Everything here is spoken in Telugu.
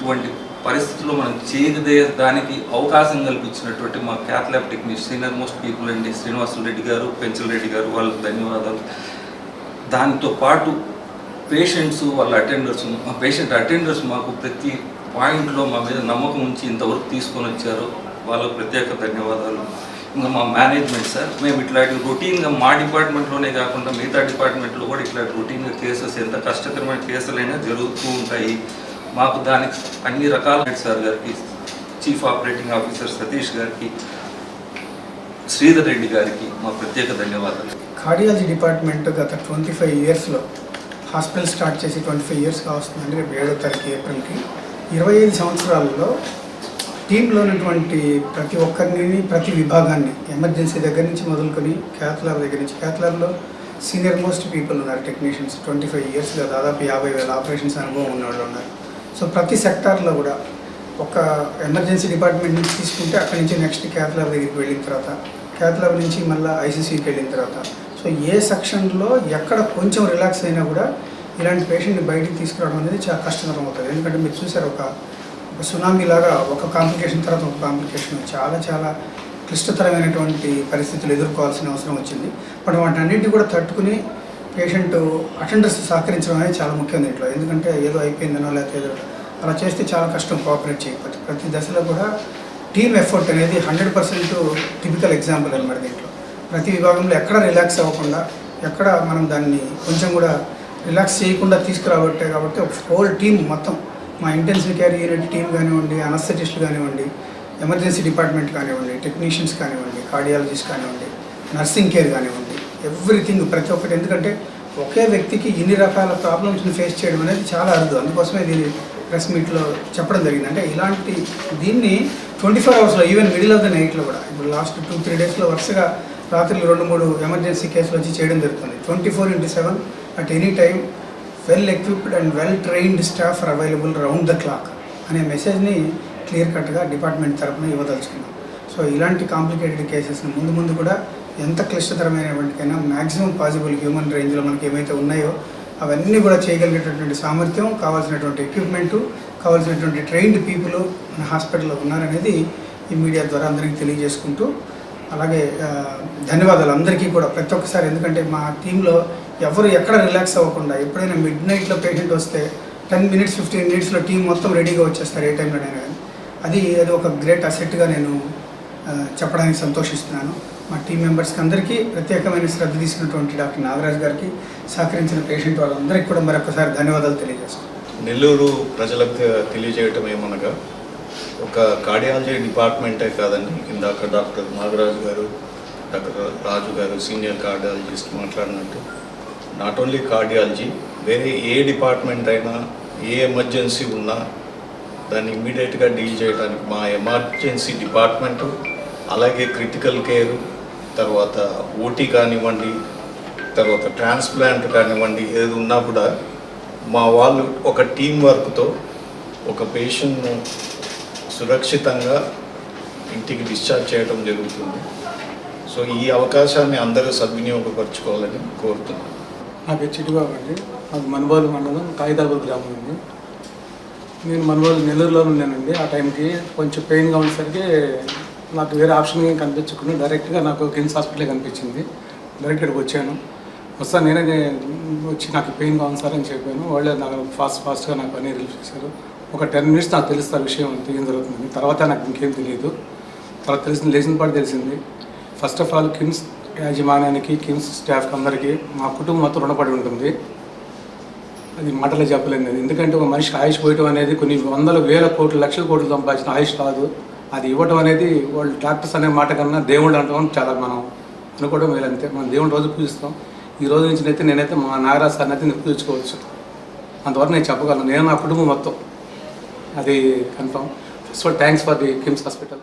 ఇటువంటి పరిస్థితుల్లో మనం చేయగదేయడానికి అవకాశం కల్పించినటువంటి మా క్యాథలాబ్ టెక్నీషియన్ మోస్ట్ పీపుల్ అండి శ్రీనివాసులు రెడ్డి గారు పెంచల్ రెడ్డి గారు వాళ్ళకి ధన్యవాదాలు. దానితో పాటు పేషెంట్స్ వాళ్ళ అటెండర్స్ మా పేషెంట్ అటెండర్స్ మాకు ప్రతి పాయింట్లో మా మీద నమ్మకం ఉంచి ఇంతవరకు తీసుకొని వచ్చారు. వాళ్ళకు ప్రత్యేక ధన్యవాదాలు. ఇంకా మా మేనేజ్మెంట్ సార్ మేము ఇట్లాంటి రొటీన్గా మా డిపార్ట్మెంట్లోనే కాకుండా మిగతా డిపార్ట్మెంట్లో కూడా ఇట్లాంటి రొటీన్గా కేసెస్ ఎంత కష్టకరమైన కేసులైనా జరుగుతూ ఉంటాయి. మాకు దానికి అన్ని రకాల సార్ గారికి చీఫ్ ఆపరేటింగ్ ఆఫీసర్ సతీష్ గారికి శ్రీధర్ రెడ్డి గారికి మా ప్రత్యేక ధన్యవాదాలు. కార్డియాలజీ డిపార్ట్మెంట్ గత ట్వంటీ ఫైవ్ ఇయర్స్లో హాస్పిటల్ స్టార్ట్ చేసి ట్వంటీ ఫైవ్ ఇయర్స్ కావస్తుందండి రేపు ఏడో తారీఖు ఏప్రిల్కి ఇరవై ఐదు సంవత్సరాల్లో టీంలో ఉన్నటువంటి ప్రతి ఒక్కరిని ప్రతి విభాగాన్ని ఎమర్జెన్సీ దగ్గర నుంచి మొదలుకొని క్యాథలార్ దగ్గర నుంచి క్యాథలార్లో సీనియర్ మోస్ట్ పీపుల్ ఉన్నారు టెక్నీషియన్స్. ట్వంటీ ఫైవ్ ఇయర్స్గా దాదాపు యాభై వేల ఆపరేషన్స్ అనుభవం ఉన్న వాళ్ళు ఉన్నారు. సో ప్రతి సెక్టార్లో కూడా ఒక ఎమర్జెన్సీ డిపార్ట్మెంట్ నుంచి తీసుకుంటే అక్కడి నుంచి నెక్స్ట్ క్యాథలార్ దగ్గరికి వెళ్ళిన తర్వాత క్యాథలార్ నుంచి మళ్ళీ ఐసీసీకి వెళ్ళిన తర్వాత సో ఏ సెక్షన్లో ఎక్కడ కొంచెం రిలాక్స్ అయినా కూడా ఇలాంటి పేషెంట్ని బయటికి తీసుకురావడం అనేది చాలా కష్టతరం అవుతుంది. ఎందుకంటే మీరు చూసారు ఒక సునామీ లాగా ఒక కాంప్లికేషన్ తర్వాత ఒక కాంప్లికేషన్ చాలా చాలా క్లిష్టతరమైనటువంటి పరిస్థితులు ఎదుర్కోవాల్సిన అవసరం వచ్చింది. బట్ వాటన్నింటినీ కూడా తట్టుకుని పేషెంట్ అటెండర్స్ సహకరించడం అనేది చాలా ముఖ్యం దీంట్లో. ఎందుకంటే ఏదో అయిపోయిందనో లేకపోతే ఏదో అలా చేస్తే చాలా కష్టం కోఆపరేట్ చేయకపోతే. ప్రతి దశలో కూడా టీమ్ ఎఫర్ట్ అనేది హండ్రెడ్ పర్సెంట్ టిపికల్ ఎగ్జాంపుల్ అనమాట దీంట్లో. ప్రతి విభాగంలో ఎక్కడ రిలాక్స్ అవ్వకుండా ఎక్కడ మనం దాన్ని కొంచెం కూడా రిలాక్స్ చేయకుండా తీసుకురాబట్టే కాబట్టి ఒక హోల్ టీం మొత్తం మా ఇంటెన్సివ్ కేర్ యూనిట్ టీం కానివ్వండి అనస్థెటిస్టులు కానివ్వండి ఎమర్జెన్సీ డిపార్ట్మెంట్ కానివ్వండి టెక్నీషియన్స్ కానివ్వండి కార్డియాలజిస్ట్ కానివ్వండి నర్సింగ్ కేర్ కానివ్వండి ఎవ్రీథింగ్ ప్రతి ఒక్కటి. ఎందుకంటే ఒకే వ్యక్తికి ఇన్ని రకాల ప్రాబ్లమ్స్ని ఫేస్ చేయడం అనేది చాలా అరుదు. అందుకోసమే దీన్ని ప్రెస్ మీట్లో చెప్పడం జరిగింది. అంటే ఇలాంటి దీన్ని ట్వంటీ ఫోర్ అవర్స్లో ఈవెన్ మిడిల్ ఆఫ్ ద నైట్లో కూడా ఇప్పుడు లాస్ట్ టూ త్రీ డేస్లో వరుసగా రాత్రులు రెండు మూడు ఎమర్జెన్సీ కేసులు వచ్చి చేయడం జరుగుతుంది. Twenty four into seven at any time well equipped and well trained staff are available round the clock అనే మెసేజ్ని క్లియర్ కట్గా డిపార్ట్మెంట్ తరపున ఇవ్వదలుచుకున్నాం. సో ఇలాంటి కాంప్లికేటెడ్ కేసెస్ని ముందు ముందు కూడా ఎంత క్లిష్టతరమైనటువంటికైనా మ్యాక్సిమం పాసిబుల్ హ్యూమన్ రేంజ్లో మనకి ఏమైతే ఉన్నాయో అవన్నీ కూడా చేయగలిగేటటువంటి సామర్థ్యం కావాల్సినటువంటి ఎక్విప్మెంటు కావాల్సినటువంటి ట్రైన్డ్ పీపుల్ మన హాస్పిటల్లో ఉన్నారనేది ఈ మీడియా ద్వారా అందరికీ తెలియజేసుకుంటూ అలాగే ధన్యవాదాలు అందరికీ కూడా ప్రతి ఒక్కసారి. ఎందుకంటే మా టీంలో ఎవరు ఎక్కడ రిలాక్స్ అవ్వకుండా ఎప్పుడైనా మిడ్ నైట్లో పేషెంట్ వస్తే టెన్ మినిట్స్ ఫిఫ్టీన్ మినిట్స్లో టీం మొత్తం రెడీగా వచ్చేస్తారు ఏ టైంలోనైనా కానీ. అది అది ఒక గ్రేట్ అసెట్గా నేను చెప్పడానికి సంతోషిస్తున్నాను. మా టీం మెంబర్స్కి అందరికీ ప్రత్యేకమైన శ్రద్ధ తీసుకున్నటువంటి డాక్టర్ నాగరాజ్ గారికి సహకరించిన పేషెంట్ వాళ్ళందరికీ కూడా మరొకసారి ధన్యవాదాలు తెలియజేస్తాను నెల్లూరు ప్రజలకు తెలియజేయటం ఏమనగా ఒక కార్డియాలజీ డిపార్ట్మెంటే కాదండి. ఇందాక డాక్టర్ నాగరాజు గారు డాక్టర్ రాజు గారు సీనియర్ కార్డియాలజిస్ట్ మాట్లాడినట్టు నాట్ ఓన్లీ కార్డియాలజీ వేరే ఏ డిపార్ట్మెంట్ అయినా ఏ ఎమర్జెన్సీ ఉన్నా దాన్ని ఇమ్మీడియట్గా డీల్ చేయడానికి మా ఎమర్జెన్సీ డిపార్ట్మెంటు అలాగే క్రిటికల్ కేరు తర్వాత ఓటీ కానివ్వండి తర్వాత ట్రాన్స్ప్లాంట్ కానివ్వండి ఏది ఉన్నా కూడా మా వాళ్ళు ఒక టీం వర్క్తో ఒక పేషెంట్ను సురక్షితంగా ఇంటికి డిశ్చార్జ్ చేయడం జరుగుతుంది. సో ఈ అవకాశాన్ని అందరూ సద్వినియోగపరచుకోవాలని కోరుతున్నాను నా పేరు చిట్టుబాబు అండి అది మనుబోలు మండలం కాగితాపూర్ గ్రామం ఉంది నేను మనుబోలు నెల్లూరులో ఉన్నానండి. ఆ టైంకి కొంచెం పెయిన్గా ఉండేసరికి నాకు వేరే ఆప్షన్ ఏం కనిపించకుండా డైరెక్ట్గా నాకు కిమ్స్ హాస్పిటల్ కనిపించింది. డైరెక్ట్ ఇక్కడికి వచ్చాను. వస్తాను నేనే వచ్చి నాకు పెయిన్గా ఉంది సార్ అని చెప్పాను. వాళ్ళే నాకు ఫాస్ట్ ఫాస్ట్గా నాకు అన్నీ రిలీఫ్ చేశారు ఒక టెన్ మినిట్స్ నాకు తెలుస్తా విషయం అంత ఏం జరుగుతుంది తర్వాత నాకు ఇంకేం తెలియదు తర్వాత తెలిసింది లేచిన పాటు తెలిసింది. ఫస్ట్ ఆఫ్ ఆల్ కిమ్స్ యాజమాన్యానికి కిమ్స్ స్టాఫ్కి అందరికీ మా కుటుంబం మొత్తం రుణపడి ఉంటుంది. అది మాటలు చెప్పలేను ఎందుకంటే ఒక మనిషికి ఆయుష్ పోయటం అనేది కొన్ని వందల వేల కోట్లు లక్షల కోట్లు సంపాదించిన ఆయుష్ కాదు. అది ఇవ్వటం అనేది వాళ్ళు డాక్టర్స్ అనే మాట కన్నా దేవుడు అంటాం చాలా మనం అనుకోవడం వేలంతే మనం దేవుని రోజు పూజిస్తాం. ఈ రోజు నుంచి అయితే నేనైతే మా నాగరాజ్ సార్ని అయితే నేను పూజించుకోవచ్చు. అంతవరకు నేను చెప్పగలను. నేను నా కుటుంబం మొత్తం. అది confirm first thanks for the KIMS hospital